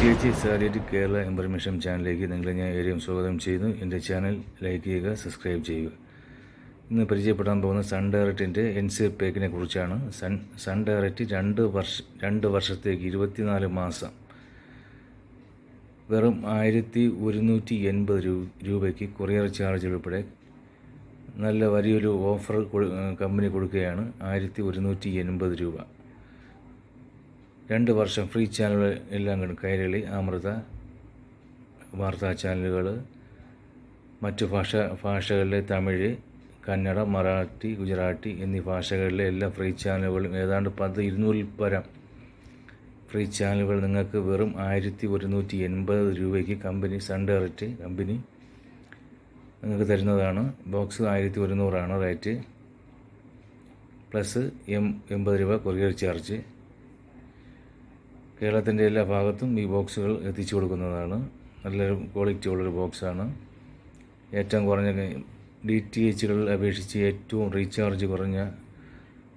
T H സാലിറ്റ് Kerala information ചാനലിലേക്ക് നിങ്ങളെ ഞാൻ ഏറെയും സ്വാഗതം ചെയ്യുന്നു. എന്റെ ചാനൽ ലൈക്ക് ചെയ്യുക സബ്സ്ക്രൈബ് ചെയ്യുക. ഇന്ന് പരിചയപ്പെടാൻ പോകുന്ന സൺ ഡയറക്റ്റിന്റെ എൻ സി പേക്കിനെ കുറിച്ചാണ്. സൺ സൺ ഡയറക്റ്റ് രണ്ട് വർഷ രണ്ട് വർഷത്തേക്ക് ഇരുപത്തിനാല് മാസം. വെറും ആയിരത്തി ഒരുന്നൂറ്റി എൺപത് രൂപയ്ക്ക് കൊറിയർ ചാർജ് ഉൾപ്പെടെ നല്ല വലിയൊരു ഓഫർ കമ്പനി കൊടുക്കുകയാണ്. ആയിരത്തി ഒരുന്നൂറ്റി എൺപത് രൂപ. രണ്ട് വർഷം ഫ്രീ ചാനലുകൾ എല്ലാം കണ്ടു കൈരളി അമൃത വാർത്താ ചാനലുകൾ മറ്റു ഭാഷ ഭാഷകളിലെ തമിഴ് കന്നഡ മറാഠി ഗുജറാത്തി എന്നീ ഭാഷകളിലെ എല്ലാ ഫ്രീ ചാനലുകളും ഏതാണ്ട് പത്ത് ഇരുന്നൂറിൽ പരം ഫ്രീ ചാനലുകൾ നിങ്ങൾക്ക് വെറും ആയിരത്തി ഒരുന്നൂറ്റി എൺപത് രൂപയ്ക്ക് കമ്പനി സൺ ഡയറക്റ്റ് കമ്പനി നിങ്ങൾക്ക് തരുന്നതാണ്. ബോക്സ് ആയിരത്തി ഒരുന്നൂറാണ് റേറ്റ്. പ്ലസ് എം എൺപത് രൂപ കൊറിയർ ചാർജ്. കേരളത്തിന്റെ എല്ലാ ഭാഗത്തും ഈ ബോക്സുകൾ എത്തിച്ചു കൊടുക്കുന്നതാണ്. നല്ലൊരു ക്വാളിറ്റി ഉള്ളൊരു ബോക്സാണ്. ഏറ്റവും കുറഞ്ഞ ഡി ടി എച്ചുകളിൽ അപേക്ഷിച്ച് ഏറ്റവും റീചാർജ് കുറഞ്ഞ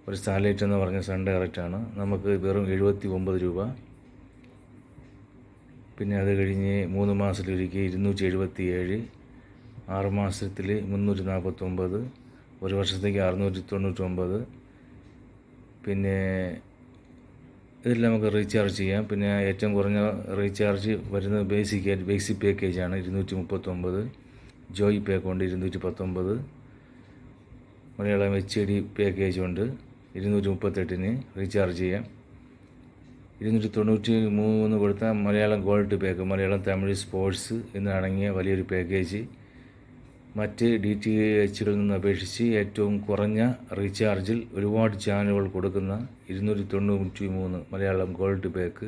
ഒരു സാറ്റലൈറ്റ് എന്ന് പറഞ്ഞ സൺ ഡയറക്റ്റാണ് നമുക്ക് വെറും എഴുപത്തി ഒമ്പത് രൂപ. പിന്നെ അത് കഴിഞ്ഞ് മൂന്ന് മാസത്തിലൊരിക്കൽ ഇരുന്നൂറ്റി എഴുപത്തി ഏഴ് ആറ് മാസത്തിൽ മുന്നൂറ്റി നാൽപ്പത്തൊമ്പത് ഒരു വർഷത്തേക്ക് അറുന്നൂറ്റി തൊണ്ണൂറ്റൊമ്പത് പിന്നെ ഇതിൽ നമുക്ക് റീചാർജ് ചെയ്യാം. പിന്നെ ഏറ്റവും കുറഞ്ഞ റീചാർജ് വരുന്നത് ബേസിക് ബേസിക് പാക്കേജാണ് ഇരുന്നൂറ്റി മുപ്പത്തൊമ്പത് ജോയ് പാക്ക് ഉണ്ട് ഇരുന്നൂറ്റി പത്തൊമ്പത് മലയാളം എച്ച് ഡി പാക്കേജ് ഉണ്ട് ഇരുന്നൂറ്റി മുപ്പത്തെട്ടിന് റീചാർജ് ചെയ്യാം. ഇരുന്നൂറ്റി തൊണ്ണൂറ്റി മൂന്ന് കൊടുത്താൽ Malayalam gold pack Malayalam Tamil sports എന്നടങ്ങിയ വലിയൊരു പാക്കേജ് മറ്റ് ഡി ടി എച്ചുകളിൽ നിന്ന് അപേക്ഷിച്ച് ഏറ്റവും കുറഞ്ഞ റീചാർജിൽ ഒരുപാട് ചാനലുകൾ കൊടുക്കുന്ന ഇരുന്നൂറ്റി തൊണ്ണൂറ്റി മൂന്ന് മലയാളം ഗോൾഡ് പാക്ക്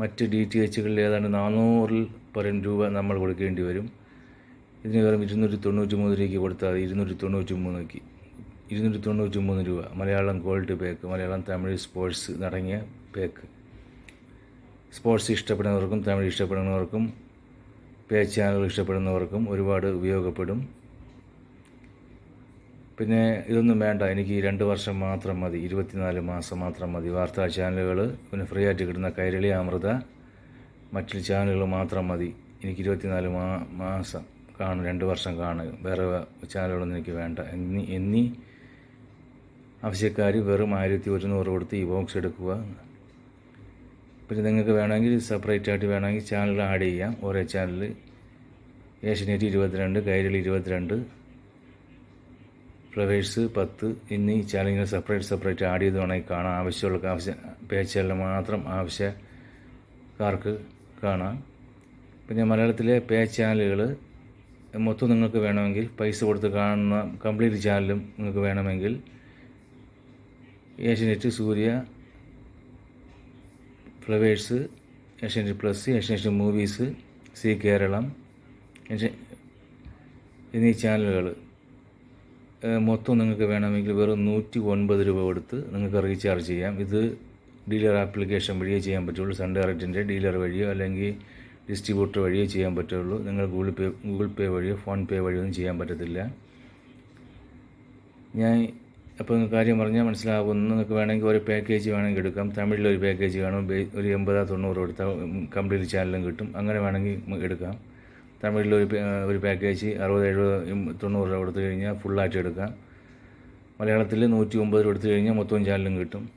മറ്റ് ഡി ടി എച്ചുകളിൽ ഏതാണ്ട് നാനൂറിൽ പരം രൂപ നമ്മൾ കൊടുക്കേണ്ടി വരും. ഇതിന് വെറും ഇരുന്നൂറ്റി തൊണ്ണൂറ്റി മൂന്ന് രൂപയ്ക്ക് കൊടുത്താൽ ഇരുന്നൂറ്റി തൊണ്ണൂറ്റി മൂന്നേക്ക് ഇരുന്നൂറ്റി തൊണ്ണൂറ്റി മൂന്ന് രൂപ. Malayalam gold pack Malayalam Tamil sports നടങ്ങിയ pack sports ഇഷ്ടപ്പെടുന്നവർക്കും തമിഴ് ഇഷ്ടപ്പെടുന്നവർക്കും പേ ചാനലുകൾ ഇഷ്ടപ്പെടുന്നവർക്കും ഒരുപാട് ഉപയോഗപ്പെടും. പിന്നെ ഇതൊന്നും വേണ്ട എനിക്ക് രണ്ട് വർഷം മാത്രം മതി ഇരുപത്തിനാല് മാസം മാത്രം മതി. വാർത്താ ചാനലുകൾ പിന്നെ ഫ്രീ ആയിട്ട് കിട്ടുന്ന കൈരളി അമൃത മറ്റു ചാനലുകൾ മാത്രം മതി. എനിക്ക് ഇരുപത്തിനാല് മാ മാസം കാണും രണ്ട് വർഷം കാണുക വേറെ ചാനലുകളൊന്നും എനിക്ക് വേണ്ട. എന്നീ എന്നീ ആവശ്യക്കാർ വെറും ആയിരത്തി ഒരുന്നൂറ് കൊടുത്ത് ഈ ബോക്സ് എടുക്കുക. പിന്നെ നിങ്ങൾക്ക് വേണമെങ്കിൽ സെപ്പറേറ്റ് ആയിട്ട് വേണമെങ്കിൽ ചാനൽ ആഡ് ചെയ്യാം. ഓരോ ചാനൽ ഏഷ്യനെറ്റ് ഇരുപത്തിരണ്ട് കൈരളി ഇരുപത്തിരണ്ട് ഫ്ലവേഴ്സ് പത്ത് എന്നീ ചാനലുകൾ സെപ്പറേറ്റ് സെപ്പറേറ്റ് ആഡ് ചെയ്ത് വേണമെങ്കിൽ കാണാം. ആവശ്യമുള്ള ആവശ്യ പേ ചാനൽ മാത്രം ആവശ്യക്കാർക്ക് കാണാം. പിന്നെ മലയാളത്തിലെ പേ ചാനലുകൾ മൊത്തം നിങ്ങൾക്ക് വേണമെങ്കിൽ പൈസ കൊടുത്ത് കാണുന്ന കംപ്ലീറ്റ് ചാനലും നിങ്ങൾക്ക് വേണമെങ്കിൽ Asianet Surya flowers Asianet plus Asianet movies Zee Keralam എന്നീ ചാനലുകൾ മൊത്തം നിങ്ങൾക്ക് വേണമെങ്കിൽ വെറും നൂറ്റി ഒൻപത് രൂപ കൊടുത്ത് നിങ്ങൾക്ക് റീചാർജ് ചെയ്യാം. ഇത് ഡീലർ ആപ്ലിക്കേഷൻ വഴിയേ ചെയ്യാൻ പറ്റുള്ളൂ. സൺ ഡയറക്റ്റിന്റെ ഡീലർ വഴിയോ അല്ലെങ്കിൽ ഡിസ്ട്രിബ്യൂട്ടർ വഴിയോ ചെയ്യാൻ പറ്റുള്ളൂ. നിങ്ങൾ ഗൂഗിൾ പേ ഗൂഗിൾ പേ വഴിയോ ഫോൺ പേ വഴിയോ ഒന്നും ചെയ്യാൻ പറ്റത്തില്ല. ഞാൻ അപ്പോൾ കാര്യം പറഞ്ഞാൽ മനസ്സിലാകും നിങ്ങൾക്ക് വേണമെങ്കിൽ ഒരു പാക്കേജ് വേണമെങ്കിൽ എടുക്കാം. തമിഴിൽ ഒരു പാക്കേജ് ബേ- ഒരു എൺപതാ തൊണ്ണൂറ് കൊടുത്താൽ കംപ്ലീറ്റ് ചാനലും കിട്ടും. അങ്ങനെ വേണമെങ്കിൽ എടുക്കാം. തമിഴിൽ ഒരു പാക്കേജ് അറുപത് എഴുപത് തൊണ്ണൂറ് രൂപ കൊടുത്തു കഴിഞ്ഞാൽ ഫുള്ളായിട്ട് എടുക്കാം. മലയാളത്തിൽ നൂറ്റി ഒമ്പത് രൂപ എടുത്തു കഴിഞ്ഞാൽ മൊത്തം ചാനലും കിട്ടും.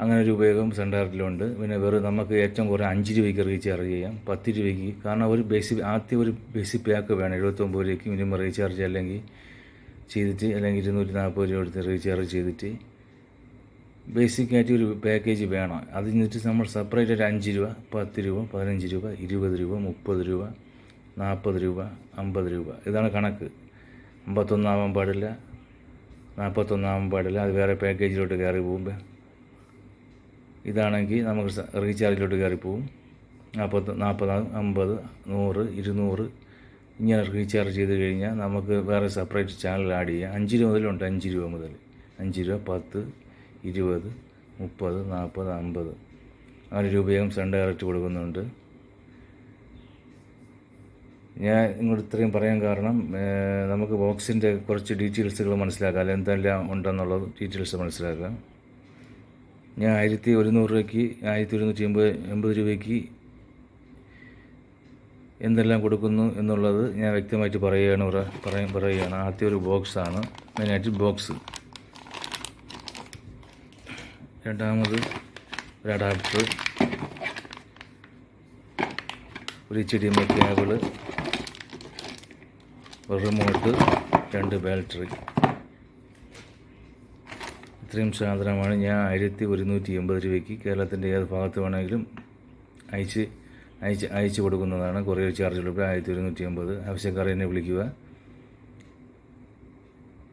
അങ്ങനെ ഒരു ഉപയോഗം സെന്ററിലുണ്ട് പിന്നെ വേറെ നമുക്ക് ഏറ്റവും കുറേ അഞ്ച് രൂപയ്ക്ക് റീചാർജ് ചെയ്യാം. പത്ത് രൂപയ്ക്ക്. കാരണം ഒരു ബേസിക് ആദ്യം ഒരു ബേസിക് പാക്ക് വേണം. എഴുപത്തൊമ്പത് രൂപയ്ക്ക് മിനിമം റീചാർജ് അല്ലെങ്കിൽ ചെയ്തിട്ട് അല്ലെങ്കിൽ ഇരുന്നൂറ്റി നാൽപ്പത് രൂപ എടുത്ത് റീചാർജ് ചെയ്തിട്ട് ബേസിക് ആയിട്ട് ഒരു പാക്കേജ് വേണം. അത് എന്നിട്ട് നമ്മൾ സെപ്പറേറ്റ് ഒരു അഞ്ച് രൂപ പത്ത് രൂപ പതിനഞ്ച് രൂപ ഇരുപത് രൂപ മുപ്പത് രൂപ നാൽപ്പത് രൂപ അമ്പത് രൂപ. ഇതാണ് കണക്ക്. അമ്പത്തൊന്നാവാൻ പാടില്ല. നാൽപ്പത്തൊന്നാവാൻ പാടില്ല. അത് വേറെ പാക്കേജിലോട്ട് കയറി പോകുമ്പോൾ ഇതാണെങ്കിൽ നമുക്ക് റീചാർജിലോട്ട് റീചാർജിലോട്ട് പോകും. നാൽപ്പത്തൊ നാൽപ്പത് അമ്പത് നൂറ് ഇരുന്നൂറ് ഇങ്ങനെ റീചാർജ് ചെയ്ത് കഴിഞ്ഞാൽ നമുക്ക് വേറെ സെപ്പറേറ്റ് ചാനൽ ആഡ് ചെയ്യാം. അഞ്ച് രൂപ മുതലുണ്ട്. അഞ്ച് രൂപ മുതൽ. അഞ്ച് രൂപ പത്ത് ഇരുപത് മുപ്പത് നാൽപ്പത് അമ്പത്. അങ്ങനെ രൂപയും സൺ ഡയറക്റ്റ് കൊടുക്കുന്നുണ്ട്. ഞാൻ ഇങ്ങോട്ട് ഇത്രയും പറയാൻ കാരണം നമുക്ക് ബോക്സിന്റെ കുറച്ച് ഡീറ്റെയിൽസുകൾ മനസ്സിലാക്കാം. അതിൽ എന്തെല്ലാം ഉണ്ടെന്നുള്ളത് ഡീറ്റെയിൽസ് മനസ്സിലാക്കാം. ഞാൻ ആയിരത്തി ഒരുന്നൂറ് രൂപയ്ക്ക് ആയിരത്തി ഒരുന്നൂറ്റി എൺപത് എൺപത് രൂപയ്ക്ക് എന്തെല്ലാം കൊടുക്കുന്നു എന്നുള്ളത് ഞാൻ വ്യക്തമായിട്ട് പറയുകയാണ് പറയാൻ പറയുകയാണ്. ആദ്യം ഒരു ബോക്സാണ് മെയിനായിട്ട് ബോക്സ് രണ്ടാമത് ഒരു അഡാപ്റ്റർ ഒരു എച്ച് ഡി എം ഒരു റിമോട്ട് രണ്ട് ബാറ്ററി ഇത്രയും സാധനമാണ്. ഞാൻ ആയിരത്തി ഒരുന്നൂറ്റി എൺപത് രൂപയ്ക്ക് കേരളത്തിന്റെ ഏത് ഭാഗത്ത് വേണമെങ്കിലും അയച്ച് അയച്ച് അയച്ചു കൊടുക്കുന്നതാണ്. കൊറിയർ ചാർജ് ഉൾപ്പെടെ ആയിരത്തി ഒരുന്നൂറ്റി അമ്പത് ആവശ്യക്കാർ എന്നെ വിളിക്കുക.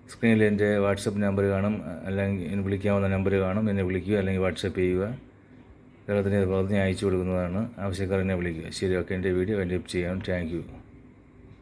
സ്ക്രീനിൽ എന്റെ വാട്സപ്പ് നമ്പർ കാണും. അല്ലെങ്കിൽ വിളിക്കാവുന്ന നമ്പർ കാണും. എന്നെ വിളിക്കുക അല്ലെങ്കിൽ വാട്സപ്പ് ചെയ്യുക. കേരളത്തിന്റെ പ്രവർത്തനം അയച്ചു കൊടുക്കുന്നതാണ്. ആവശ്യക്കാർ എന്നെ വിളിക്കുക. ശരി ഓക്കെ എന്റെ വീഡിയോ എന്റെ ചെയ്യാം താങ്ക് യു.